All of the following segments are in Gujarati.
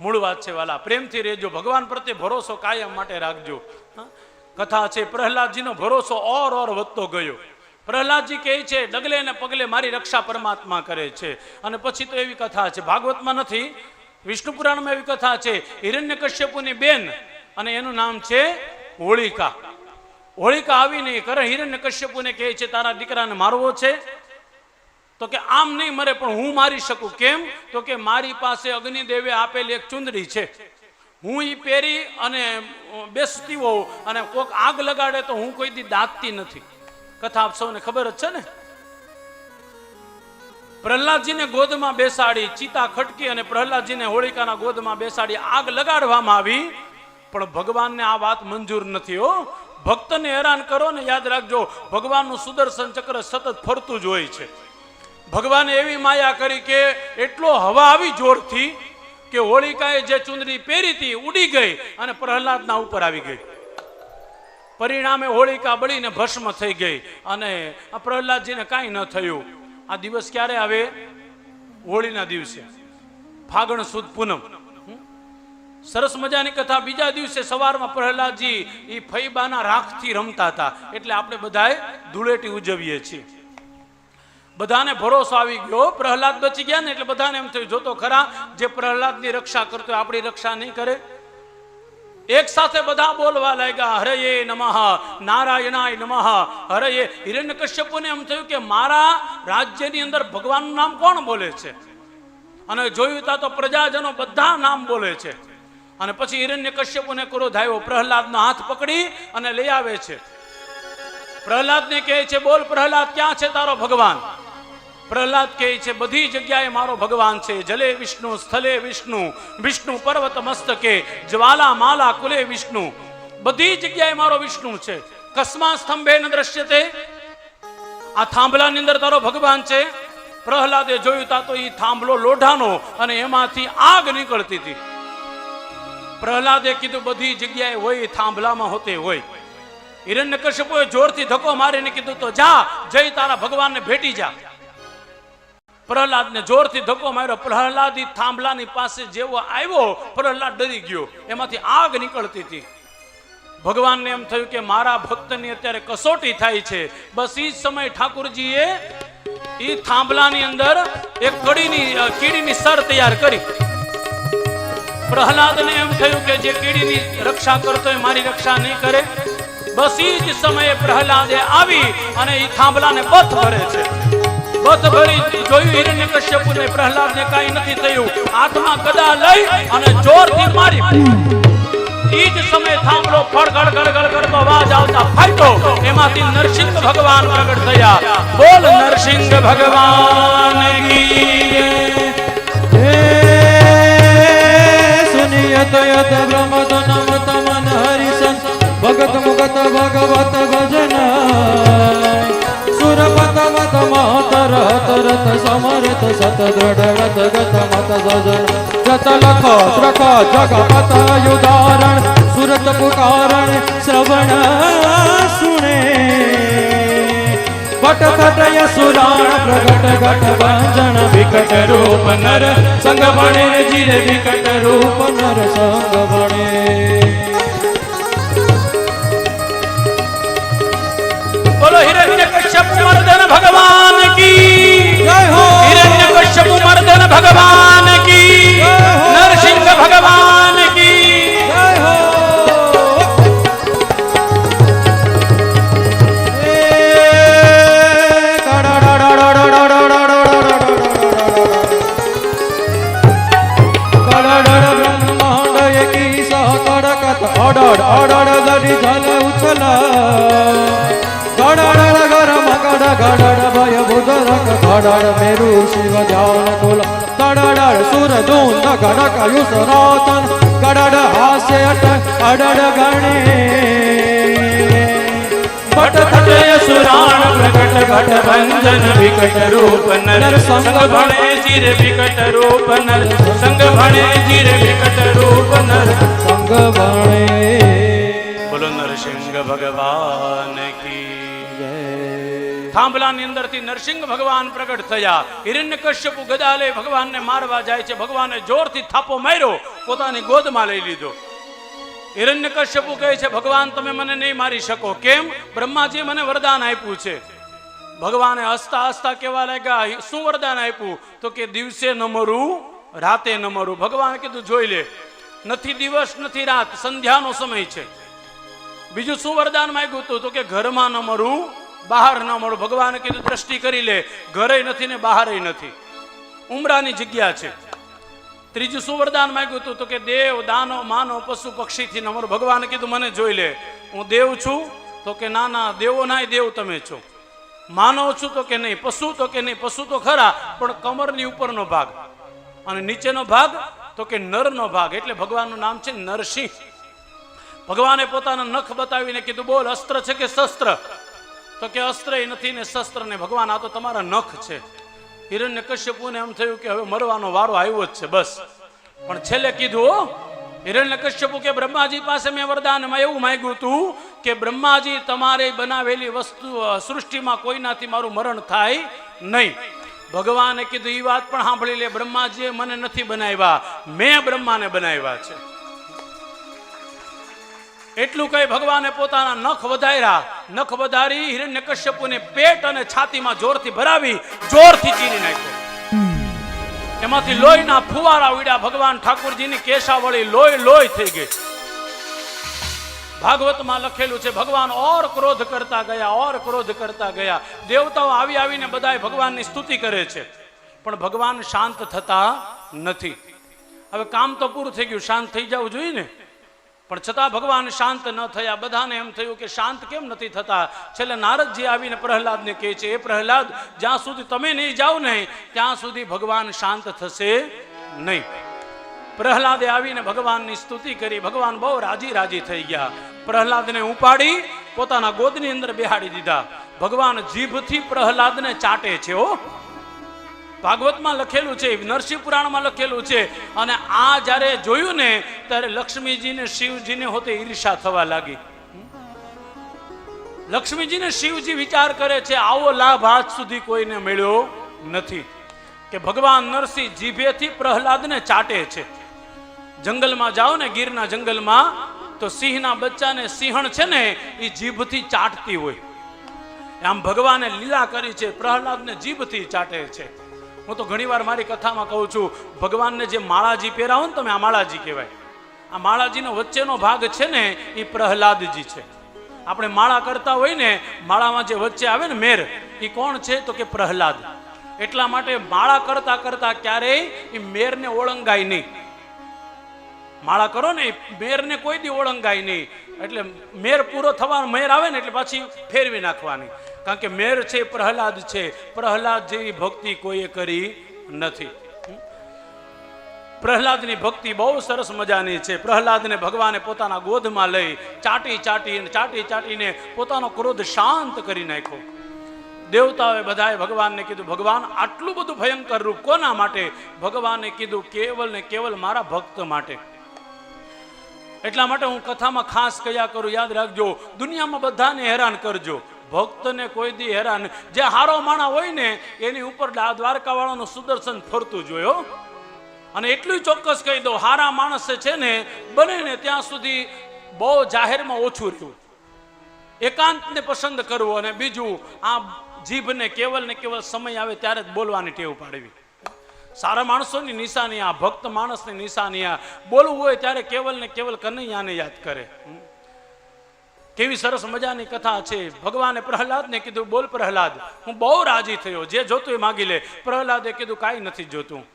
મૂળ વાત છે વાલા. પ્રેમથી રહેજો. ભગવાન પ્રત્યે ભરોસો કાયમ માટે રાખજો. કથા છે, પ્રહલાદજીનો ભરોસો ઓર ઓર વધતો ગયો. પ્રહલાદજી કહે છે, ડગલે ને પગલે મારી રક્ષા પરમાત્મા કરે છે. અને પછી તો એવી કથા છે. ભાગવતમાં નથી. વિષ્ણુ પુરાણમાં એવી કથા છે. હિરણ્યકશ્યપુની બેન અને એનું નામ છે હોળિકા. હોળિકા આવીને કરે. હિરણ્યકશ્યપુને કહે છે, તારા દીકરાને મારવો છે. તો કે આમ નહીં મરે, પણ હું મારી શકું. કેમ? તો કે મારી પાસે અગ્નિદેવે આપેલી એક ચુંદડી છે. હું એ પહેરી અને બેસતી હોઉં અને કોક આગ લગાડે તો હું કોઈ દી દાંતતી નથી. કથા આપ સૌને ખબર જ છે ને? પ્રહલાદજીને ગોદમાં બેસાડી ચિતા ખટકી અને પ્રહલાદજીને હોળિકાના ગોદમાં બેસાડી આગ લગાડવામાં આવી. પણ ભગવાનને આ વાત મંજૂર નથી, હો. ભક્તને હેરાન કરો ને યાદ રાખજો, ભગવાનનું સુદર્શન ચક્ર સતત ફરતું જ હોય છે. ભગવાને એવી માયા કરી કે એટલો હવા આવી જોરથી કે હોળિકાએ જે ચુંદડી પહેરી હતી ઉડી ગઈ અને પ્રહલાદના ઉપર આવી ગઈ. પરિણામે હોળિકા બળીને ભસ્મ થઈ ગઈ અને આ પ્રહલાદજીને કાંઈ ન થયું. આ દિવસ ક્યારે આવે? હોળીના દિવસે. ફાગણ સુદ પૂનમ? સરસ મજાની કથા. બીજા દિવસે સવારમાં પ્રહલાદજી એ ફૈબાના રાખથી રમતા હતા. એટલે આપણે બધાએ ધૂળેટી ઉજવીએ છીએ. બધાને ભરોસો આવી ગયો. પ્રહલાદ બચી ગયા ને એટલે બધાને એમ થયું જોતો ખરા, જે પ્રહલાદની રક્ષા કરતો આપણી રક્ષા નહીં કરે. એક સાથે બધા બોલવા લાગ્યા, હરયે નમઃ, નારાયણાય નમઃ, હરયે. હિરણ્યકશ્યપુને એમ થયું કે મારા રાજ્યની અંદર ભગવાનનું નામ કોણ બોલે છે? અને જોયું તા તો પ્રજાજનો બધા નામ બોલે છે. અને પછી હિરણ્ય હિરણ્યકશ્યપુને ક્રોધ આવ્યો, પ્રહલાદનો હાથ પકડી અને લઈ આવે છે. પ્રહલાદને કહે છે, બોલ પ્રહલાદ, ક્યાં છે તારો ભગવાન? પ્રહલાદ કહે છે, બધી જગ્યાએ મારો ભગવાન છે. જલે વિષ્ણુ, સ્થલે વિષ્ણુ વિષ્ણુ પર્વત મસ્તકે, જ્વાલા માલા કુલે વિષ્ણુ. બધી જગ્યાએ મારો વિષ્ણુ છે. કસ્મા સ્તંભે ન દ્રશ્યતે આ થાંભલાની અંદર તારો ભગવાન છે. પ્રહલાદે જોયું તા તો એ થાંભલો લોઢાનો અને એમાંથી આગ નીકળતી હતી. પ્રહલાદે કીધું, બધી જગ્યાએ હોય થાંભલામાં હોતે હોય. હિરણ્યકશ્યપુએ જોરથી ધક્કો મારીને કીધું, તો જા જઈ તારા ભગવાનને ભેટી જા. પ્રહલાદને જોરથી ધક્કો માર્યો. પ્રહલાદ થાંભલાની પાસે જેવો આવ્યો, પ્રહલાદ ડરી ગયો. એમાંથી આગ નીકળતી હતી. ભગવાનને એમ થયું કે મારા ભક્તની અત્યારે કસોટી થાય છે. બસ એ જ સમયે ઠાકુરજીએ એ થાંભલાની અંદર એક કડીની કીડીની સર તૈયાર કરી. પ્રહલાદને એમ થયું કે જે કીડીની રક્ષા કરતો એ મારી રક્ષા નહીં કરે. બસ એ જ સમયે પ્રહલાદે આવી અને એ થાંભલાને બથ ભરે છે. બથ ભરી જોયું હિરણ્યકશ્યપુને પ્રહલાદને કાંઈ નથી થયું. હાથમાં ગદા લઈ અને જોરથી મારી. ઈ જ સમયે થાંભલો ગળ ગળ કરતો અવાજ આવતા ફાટ્યો. એમાંથી નરસિંહ ભગવાન પ્રગટ થયા. બોલ નરસિંહ ભગવાન. સુનિયત યત બ્રહ્મદ નમત મન હરિસન ભગત મુગત ભગવત રહત રત સમરત સત દ્રઢ રત ગત મત સજન જત લખ ત્રખ જગપત યુદારણ સુરત પુકારણ શ્રવણ સુણે. વટ ખટય સુરાણ પ્રગટ ઘટ ભંજન. વિકટ રૂપ નર સંગ ભણે, જીર વિકટ રૂપ નર સંગ ભણે. મર્દન ભગવાન કી સુર ધૂન ગડક યુસ રોતન ગડડ અટ અડડ ગણે. ભટ થટય સુરાણ પ્રગટ ઘટ ભંજન વિકટ રૂપ નર. સંગ ભણે જીર વિકટ રૂપ નર. સંગ ભણે જીર વિકટ રૂપ નર. સંગ ભણે. બોલો નરસિંહ ભગવાન કી થાંભલાની અંદરથી નરસિંહ ભગવાન પ્રગટ થયા. હિરણ્યકશ્યપુ ગદા લઈ ભગવાનને મારવા જાય છે. ભગવાને જોરથી થાપો માર્યો. પોતાની ગોદમાં લઈ લીધો. હિરણ્યકશ્યપુ કહે છે, ભગવાન, તમે મને નહીં મારી શકો. કેમ? બ્રહ્માજી મને વરદાન આપ્યું છે. ભગવાને હસતા હસતા કેવા લાગ્યા શું વરદાન આપ્યું? તો કે, દિવસે ન મરું, રાતે ન મરું. ભગવાને કીધું, જોઈ લે, નથી દિવસ, નથી રાત, સંધ્યાનો સમય છે. બીજું શું વરદાન માંગ્યું હતું તો કે, ઘરમાં ન મરું બહાર ન મળું. ભગવાને કીધું, દ્રષ્ટિ કરી લે. ઘરે નથી ને બહારે નથી. ઉમરાની જગ્યા છે. ત્રીજું શું વરદાન માંગ્યું હતું તો કે, દેવ, દાનો, માનો, પશુ, પક્ષીથી ન મળું. ભગવાને કીધું, મને જોઈ લે. હું દેવ છું. તો કે, ના ના, દેવો નાય, દેવ તમે છો. માનવ છું તો કે નહીં. પશુ તો કે નહીં. પશુ તો ખરા, પણ કમરની ઉપરનો ભાગ. અને નીચેનો ભાગ તો કે, નરનો ભાગ. એટલે ભગવાનનું નામ છે નરસિંહ. ભગવાને પોતાના નખ બતાવીને કીધું, બોલ, અસ્ત્ર છે કે શસ્ત્ર? તો કે અસ્ત્ર નથી ને શસ્ત્ર ને. ભગવાન, આ તો તમારા નખ છે. હિરણ્ય કશ્યપુને એમ થયું કે હવે મરવાનો વારો આવ્યો જ છે, બસ. પણ છેલ્લે કીધું હિરણ્ય કશ્યપુ કે બ્રહ્માજી પાસે મેં વરદાનમાં એવું માંગ્યું હતું કે બ્રહ્માજી, તમારે બનાવેલી વસ્તુ સૃષ્ટિમાં કોઈનાથી મારું મરણ થાય નહીં. ભગવાને કીધું એ વાત પણ સાંભળી લે, બ્રહ્માજીએ મને નથી બનાવ્યા. મેં બ્રહ્માને બનાવ્યા છે. એટલું કઈ ભગવાને પોતાના નખ વધાર્યા. નખ વધારી હિરણ્યકશ્યપુને પેટ અને છાતીમાં જોરથી ભરાવી જોરથી ચીરી નાખ્યો. એમાંથી લોહીના ફુવારા ઉડ્યા. ભગવાન ઠાકુરજીની કેશાવળી લોહી લોહી થઈ ગઈ. ભાગવતમાં લખેલું છે, ભગવાન ઓર ક્રોધ કરતા ગયા, ઓર ક્રોધ કરતા ગયા. દેવતાઓ આવી આવીને બધાય ભગવાનની સ્તુતિ કરે છે. પણ ભગવાન શાંત થતા નથી. હવે કામ તો પૂરું થઈ ગયું, શાંત થઈ જવું જોઈએ ને? પણ છતાં ભગવાન શાંત ન થયા. બધાને એમ થયું કે શાંત કેમ નથી થતા? છેલ્લે નારદજી આવીને પ્રહલાદને કહે છે, એ પ્રહલાદ, જ્યાં સુધી તમે નહીં જાઓ નહીં ત્યાં સુધી ભગવાન શાંત થશે નહીં. પ્રહલાદે આવીને ભગવાનની સ્તુતિ કરી. ભગવાન બહુ રાજી રાજી થઈ ગયા. પ્રહલાદને ઉપાડી પોતાના ગોદની અંદર બેહાડી દીધા. ભગવાન જીભથી પ્રહલાદને ચાટે છે, હો. ભાગવતમાં લખેલું છે, નરસિંહ પુરાણમાં લખેલું છે. અને આ જ્યારે જોયું ને, ત્યારે લક્ષ્મીજીને શિવજીને હોતે ઈર્ષા થવા લાગી. લક્ષ્મીજીને શિવજી વિચાર કરે છે, આવો લાભ આજ સુધી કોઈને મળ્યો નથી. કે ભગવાન નરસિંહ જીભેથી પ્રહલાદને ચાટે છે. જંગલમાં જાઓ ને, ગીરના જંગલમાં, તો સિંહના બચ્ચાને સિંહણ છે ને, એ જીભથી ચાટતી હોય. આમ ભગવાને લીલા કરી છે, પ્રહલાદને જીભથી ચાટે છે. હું તો ઘણીવાર મારી કથામાં કહું છું, ભગવાનને જે માળાજી પહેરાવો ને તમે, આ માળાજી કહેવાય. આ માળાજીનો વચ્ચેનો ભાગ છે ને, એ પ્રહલાદજી છે. આપણે માળા કરતા હોય ને, માળામાં જે વચ્ચે આવે ને મેર, એ કોણ છે? તો કે પ્રહલાદ. એટલા માટે માળા કરતા કરતા ક્યારેય એ મેરને ઓળંગાય નહીં. માળા કરો ને મેરને કોઈ દી ઓળંગાય નહીં. એટલે મેર પૂરો થવાનો, મેર આવે ને, એટલે પાછી ફેરવી નાખવાની. કારણ કે મેર છે, પ્રહલાદ છે. પ્રહલાદ જેવી ભક્તિ કોઈએ કરી નથી. પ્રહલાદની ભક્તિ બહુ સરસ મજાની છે. પ્રહલાદને ભગવાને પોતાના ગોદમાં લઈ ચાટી ચાટી ચાટી ચાટીને પોતાનો ક્રોધ શાંત કરી નાખ્યો. દેવતાઓએ બધાએ ભગવાનને કીધું, ભગવાન, આટલું બધું ભયંકર રૂપ કોના માટે? ભગવાને કીધું, કેવલ ને કેવલ મારા ભક્ત માટે. એટલા માટે હું કથામાં ખાસ કયા કરું, યાદ રાખજો. દુનિયામાં બધાને હેરાન કરજો. ભક્તને કોઈ દી હેરાન જે હારો માણા હોય ને, એની ઉપર દ્વારકા વાળાનું સુદર્શન ફરતું જોયો. અને એટલું ચોક્કસ કહી દો હારા માણસ છે ને બને ને ત્યાં સુધી બહુ જાહેરમાં ઓછું રહ્યું. એકાંતને પસંદ કરવું અને બીજું, આ જીભને કેવલ ને કેવલ સમય આવે ત્યારે જ બોલવાની ટેવ પાડવી. સારા માણસોની નિશાની આ, ભક્ત માણસની નિશાની આ. બોલવું હોય ત્યારે કેવલ ને કેવલ કનૈયાને યાદ કરે. કેવી સરસ મજાની કથા છે. ભગવાને પ્રહલાદને કીધું, બોલ પ્રહલાદ, હું બહુ રાજી થયો. જે જોતું એ માગી લે. પ્રહલાદે કીધું, કાંઈ નથી જોતું.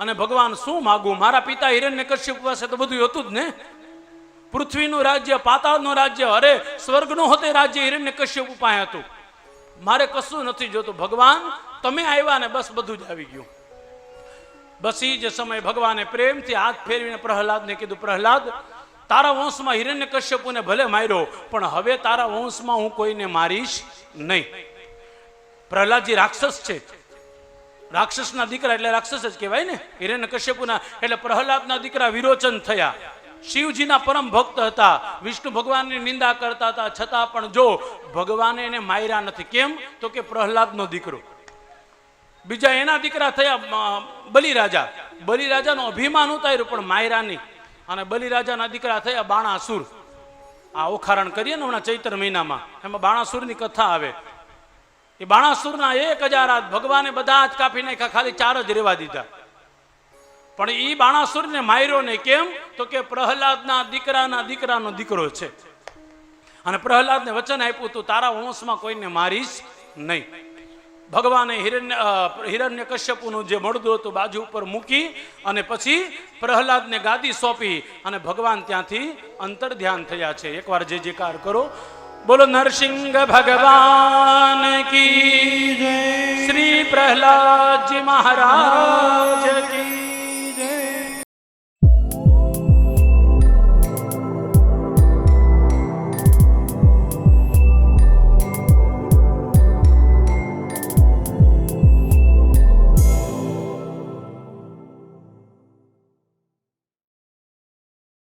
અને ભગવાન, શું માગું? મારા પિતા હિરણ્ય કશ્યપ પાસે તો બધું હતું જ ને? પૃથ્વીનું રાજ્ય, પાતાળનું રાજ્ય, અરે, સ્વર્ગનું હોતે રાજ્ય હિરણ્ય કશ્યપ પાસે હતું. મારે કશું નથી જોતું. ભગવાન, તમે આવ્યા ને બસ બધું જ આવી ગયું. બસ એ જ સમયે ભગવાને પ્રેમથી હાથ ફેરવીને પ્રહલાદને કીધું, પ્રહલાદ તારા વંશમાં હિરણ્ય કશ્યપુને ભલે માર્યો, પણ હવે તારા વંશમાં હું કોઈને મારીશ નહીં. પ્રહલાદજી રાક્ષસ છે. રાક્ષસના દીકરા એટલે રાક્ષસ જ કહેવાય ને? હિરણ્ય કશ્યપુના, એટલે પ્રહલાદના દીકરા વિરોચન થયા. શિવજીના પરમ ભક્ત હતા. વિષ્ણુ ભગવાનની નિંદા કરતા હતા. છતાં પણ જો ભગવાને એને માર્યા નથી, કેમ? તો કે પ્રહલાદનો દીકરો. બીજા એના દીકરા થયા બલિરાજા. બલિરાજાનું અભિમાન ઉતાર્યું, પણ માયરા નહીં. અને બલિરાજાના દીકરા થયા બાણાસુર. આ ઓખારણ કરીએ ને હમણાં ચૈત્ર મહિનામાં, એમાં બાણાસુરની કથા આવે. એ બાણાસુરના એક હજાર હાથ ભગવાને બધા જ કાપી નાખ્યા, ખાલી ચાર જ રેવા દીધા. પણ એ બાણાસુરને માર્યો ને કેમ? તો કે પ્રહલાદના દીકરાના દીકરાનો દીકરો છે. અને પ્રહલાદને વચન આપ્યું, તું તારા વંશમાં કોઈને મારીશ નહીં. ભગવાને હિરણ્ય હિરણ્ય કશ્યપુનું જે મળદું હતું બાજુ ઉપર મૂકી અને પછી પ્રહલાદને ગાદી સોંપી અને ભગવાન ત્યાંથી અંતર ધ્યાન થયા છે. એકવાર જે જેકાર કરો. બોલો, નરસિંહ ભગવાન કી શ્રી પ્રહલાદજી મહારાજ.